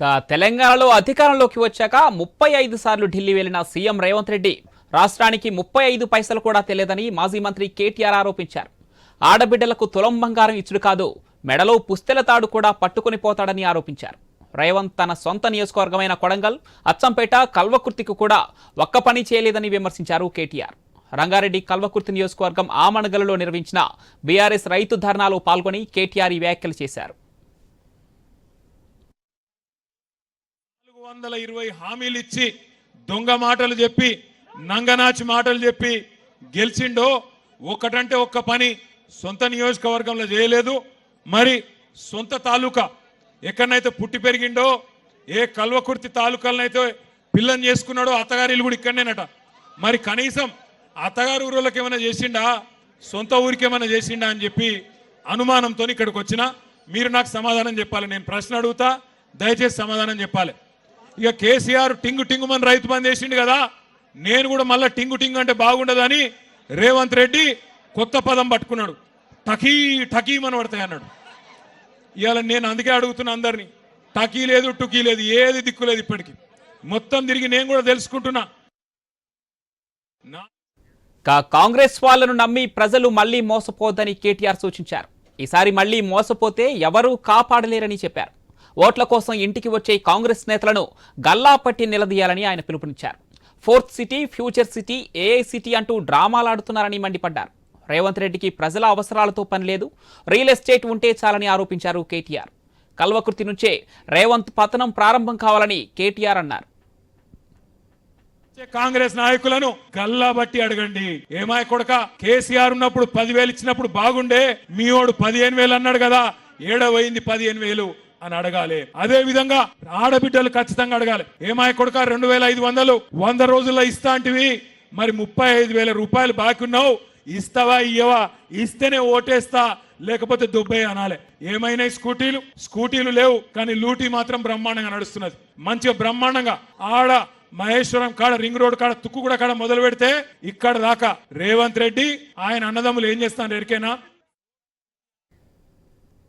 ఇక తెలంగాణలో అధికారంలోకి వచ్చాక ముప్పై ఐదు సార్లు ఢిల్లీ వెళ్ళిన సీఎం రేవంత్ రెడ్డి రాష్ట్రానికి ముప్పై ఐదు పైసలు కూడా తెలియదని మాజీ మంత్రి కేటీఆర్ ఆరోపించారు. ఆడబిడ్డలకు తులం బంగారం ఇచ్చుడు కాదు మెడలో పుస్తెల తాడు కూడా పట్టుకుని పోతాడని ఆరోపించారు. రేవంత్ తన సొంత నియోజకవర్గమైన కొడంగల్ అచ్చంపేట కల్వకుర్తికి కూడా ఒక్క పని చేయలేదని విమర్శించారు కేటీఆర్. రంగారెడ్డి కల్వకుర్తి నియోజకవర్గం ఆమణగలలో నిర్వహించిన బీఆర్ఎస్ రైతు ధర్నాలో పాల్గొని కేటీఆర్ ఈ వ్యాఖ్యలు చేశారు. వందల ఇరవై హామీలు ఇచ్చి దొంగ మాటలు చెప్పి నంగనాచి మాటలు చెప్పి గెలిచిండో ఒక్కటంటే ఒక్క పని సొంత నియోజకవర్గంలో చేయలేదు. మరి సొంత తాలూకా ఎక్కడనైతే పుట్టి పెరిగిండో ఏ కల్వకుర్తి తాలూకాలనైతే పిల్లని చేసుకున్నాడో అత్తగారి ఇల్లు కూడా ఇక్కడనేనట. మరి కనీసం అత్తగారు ఊరులకు ఏమైనా చేసిండా సొంత ఊరికి ఏమైనా చేసిండా అని చెప్పి అనుమానంతో ఇక్కడికి వచ్చిన మీరు నాకు సమాధానం చెప్పాలి నేను ప్రశ్న అడుగుతా దయచేసి సమాధానం చెప్పాలి. ఇక కేసీఆర్ టింగు టింగుమని రైతు బంద్ చేసిండు కదా. నేను కూడా మళ్ళీ టింగు టింగు అంటే బాగుండదని రేవంత్ రెడ్డి కొత్త పదం పట్టుకున్నాడు. టకీ టకీమని పడతాయి అన్నాడు. ఇవాళ నేను అందుకే అడుగుతున్నా అందరినీ టకీ లేదు టుకీ లేదు ఏది దిక్కు లేదు ఇప్పటికి. మొత్తం తిరిగి నేను కూడా తెలుసుకుంటున్నా. నా కాంగ్రెస్ వాళ్ళను నమ్మి ప్రజలు మళ్ళీ మోసపోద్దని కేటీఆర్ సూచించారు. ఈసారి మళ్ళీ మోసపోతే ఎవరూ కాపాడలేరని చెప్పారు. ఓట్ల కోసం ఇంటికి వచ్చే కాంగ్రెస్ నేతలను గల్లా పట్టి నిలదీయాలని ఆయన పిలుపునిచ్చారు. Fourth city future city AI city అంటూ డ్రామాలాడుతున్నారని మండిపడ్డారు. రేవంత్ రెడ్డికి ప్రజల అవసరాలతో పని లేదు. రియల్ ఎస్టేట్ ఉంటే చాలని ఆరోపించారు కేటీఆర్. కల్వకుర్తి నుంచే రేవంత్ పతనం ప్రారంభం కావాలని కేటీఆర్ అన్నారు. కాంగ్రెస్ నాయకులను గల్లాబట్టి అడగండి. ఏమాయ కొడక కేసీఆర్ ఉన్నప్పుడు పదివేలు ఇచ్చినప్పుడు బాగుండే మీ వాడు పదిహేను వేలు అన్నాడు కదా ఏడవైంది పదిహేను వేలు. అని అడగాలి. అదే విధంగా ఆడబిడ్డలు ఖచ్చితంగా అడగాలి. ఏమాయ కొడుక రెండు వేల ఐదు వందలు? వంద రోజుల్లో ఇస్తా అంటివి. మరి ముప్పై ఐదు వేల రూపాయలు బాకీ ఉన్నావు. ఇస్తావా ఇయ్యవా? ఇస్తేనే ఓటేస్తా. లేకపోతే దుబ్బే అనాలి. ఏమైనా స్కూటీలు? స్కూటీలు లేవు కానీ లూటీ మాత్రం బ్రహ్మాండంగా నడుస్తున్నది. మంచిగా బ్రహ్మాండంగా ఆడ మహేశ్వరం కాడ రింగ్ రోడ్ కాడ తుక్కు కూడా కాడ మొదలు పెడితే ఇక్కడ దాకా రేవంత్ రెడ్డి ఆయన అన్నదమ్ములు ఏం చేస్తాను ఎరికైనా?